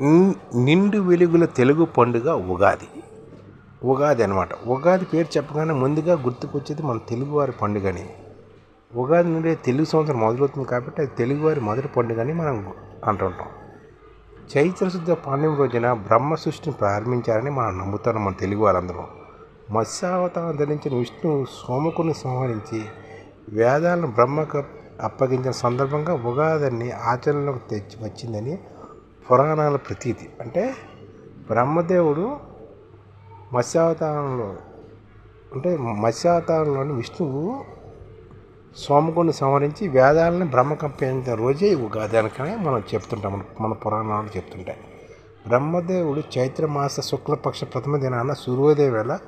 నిండు వెలుగుల తెలుగు పండుగ ఉగాది. ఉగాది అనమాట ఉగాది పేరు చెప్పగానే ముందుగా గుర్తుకొచ్చేది మన తెలుగువారి పండుగని. ఉగాది నుండి తెలుగు సంవత్సరం మొదలవుతుంది కాబట్టి అది తెలుగువారి మొదటి పండుగని మనం అంటుంటాం. చైత్ర శుద్ధ పాండ్యం రోజున బ్రహ్మ సృష్టిని ప్రారంభించారని మనం నమ్ముతాం మన తెలుగు వారందరూ మత్స్యావతారం ధరించిన విష్ణు సోమకుని సంహరించి వేదాలను బ్రహ్మకు అప్పగించిన సందర్భంగా ఉగాదిని ఆచరణలోకి తెచ్చి వచ్చిందని పురాణాల ప్రతీతి. అంటే బ్రహ్మదేవుడు మత్స్యావతారంలో అంటే మత్స్యావతారంలోని విష్ణువు సోమకుని సంహరించి బ్రహ్మ కంపించిన రోజే ఉగాది అనకనే మనం చెప్తుంటాం. మన మన పురాణాలు చెప్తుంటాయి. బ్రహ్మదేవుడు చైత్రమాస శుక్లపక్ష ప్రథమ దినాన సూర్యోదయ వేళ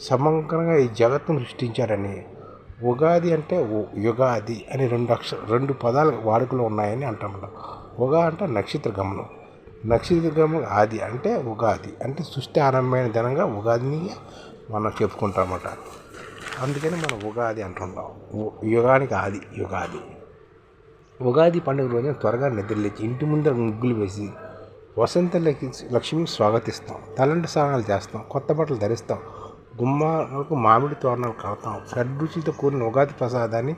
సమగ్రంగా ఈ జగత్తును సృష్టించారని ఉగాది అంటే యుగాది అని రెండు అక్ష రెండు పదాలు వాడుకలో ఉన్నాయని అంటాం ఉగా అంటే నక్షత్ర గమనం నక్షత్ర ఆది అంటే ఉగాది. అంటే సృష్టి ఆరంభమైన దినంగా ఉగాదిని మనం చెప్పుకుంటామట అందుకని మనం ఉగాది అంటుంటాం ఉ- యుగానికి ఆది యుగాది. ఉగాది పండుగ రోజున త్వరగా నిద్రలేచి ఇంటి ముందర ముగ్గులు వేసి వసంత లక్ష్మికి స్వాగతిస్తాం. తలంటి స్నానాలు చేస్తాం. కొత్త బట్టలు ధరిస్తాం. గుమ్మాలకు మామిడి తోరణాలు కడతాం. షడ్రుచులతో కూడిన ఉగాది ప్రసాదాన్ని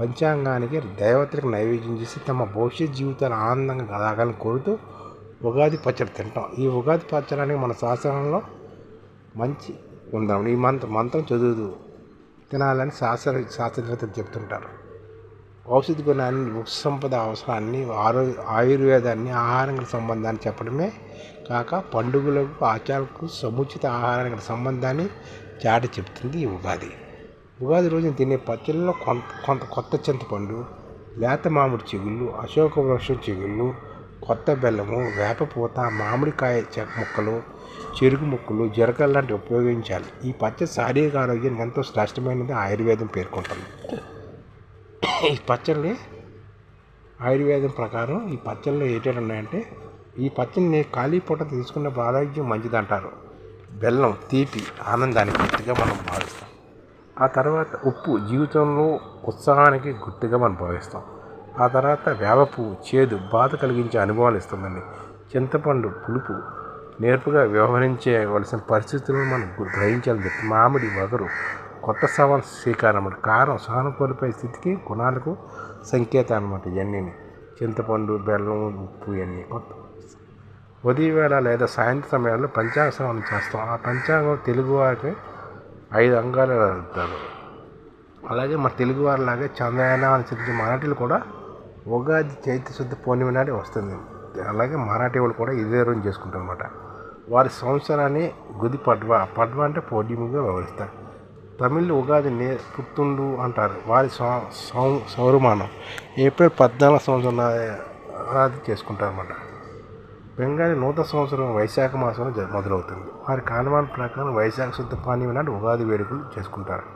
పంచాంగానికి దేవతలకు నైవేద్యం చేసి తమ భవిష్యత్ జీవితాలు ఆనందంగా కలగాలని కోరుతూ ఉగాది పచ్చడి తింటాం. ఈ ఉగాది పచ్చడానికి మన శాస్త్రంలో మంచి ఉందాం ఈ మంత్రం మంత్రం చదువుదు. తినాలని శాస్త్ర శాస్త్రవేత్తలు చెప్తుంటారు. ఔషధ గుణాన్ని వృక్ష సంపద అవసరాన్ని ఆరో ఆయుర్వేదాన్ని ఆహారానికి సంబంధాన్ని చెప్పడమే కాక పండుగలకు ఆచారాలకు సముచిత ఆహారానికి సంబంధాన్ని చాటి చెప్తుంది ఈ ఉగాది. ఉగాది రోజున తినే పచ్చళ్ళలో కొంత కొంత కొత్త చింతపండు లేత మామిడి చిగుళ్ళు అశోక వృక్షం చిగుళ్ళు కొత్త బెల్లము వేపపూత మామిడికాయ ముక్కలు చెరుకు ముక్కలు జరకలు లాంటివి ఉపయోగించాలి. ఈ పచ్చడి శారీరక ఆరోగ్యానికి ఎంతో శ్రేష్టమైనది ఆయుర్వేదం పేర్కొంటుంది. ఈ పచ్చళ్ళని ఆయుర్వేదం ప్రకారం ఈ పచ్చళ్ళు ఏంటంటే ఉన్నాయంటే ఈ పచ్చడిని ఖాళీ పూట తీసుకున్నప్పుడు ఆరోగ్యం మంచిది అంటారు. బెల్లం తీపి ఆనందానికి గుర్తుగా మనం భావిస్తాం. ఆ తర్వాత ఉప్పు జీవితంలో ఉత్సాహానికి గుర్తుగా మనం భావిస్తాం. ఆ తర్వాత వేప పువ్వు చేదు బాధ కలిగించే అనుభవాలు ఇస్తుందండి. చింతపండు పులుపు నేర్పుగా వ్యవహరించేవలసిన పరిస్థితులను మనం గ్రహించాలి. మామిడి వగరు కొత్త సవాల్ స్వీకారం అన్నమాట కారం సహానుకూలపై స్థితికి గుణాలకు సంకేతం అనమాట ఇవన్నీ చింతపండు బెల్లం ఉప్పు ఇవన్నీ కొత్త ఉదయం వేళ లేదా సాయంత్రం సమయాల్లో పంచాంగ శ్రవణం చేస్తాం. ఆ పంచాంగం తెలుగు వారికి ఐదు అంగాలు అలాగే మన తెలుగు వారిలాగే అని అనుసరించి మరాఠీలు కూడా ఉగాది చైత్ర శుద్ధ పౌర్ణమి నాడే వస్తుంది. అలాగే మరాఠీ వాళ్ళు కూడా ఇదే రోజు చేసుకుంటారు అనమాట వారి సంవత్సరాన్ని గుది పడ్వ పడ్వ అంటే పూర్ణిమగా వ్యవహరిస్తారు. తమిళ్ ఉగాదిని పుత్తుండు అంటారు. వారి సౌ- సౌ- సౌరమానం ఏప్రిల్ పద్నాలుగు సంవత్సరం అది చేసుకుంటారు అనమాట బెంగాలీ నూతన సంవత్సరం వైశాఖ మాసంలో మొదలవుతుంది. వారి కాలమాన ప్రకారం వైశాఖ శుద్ధ పానీయం నాడు ఉగాది వేడుకలు చేసుకుంటారు.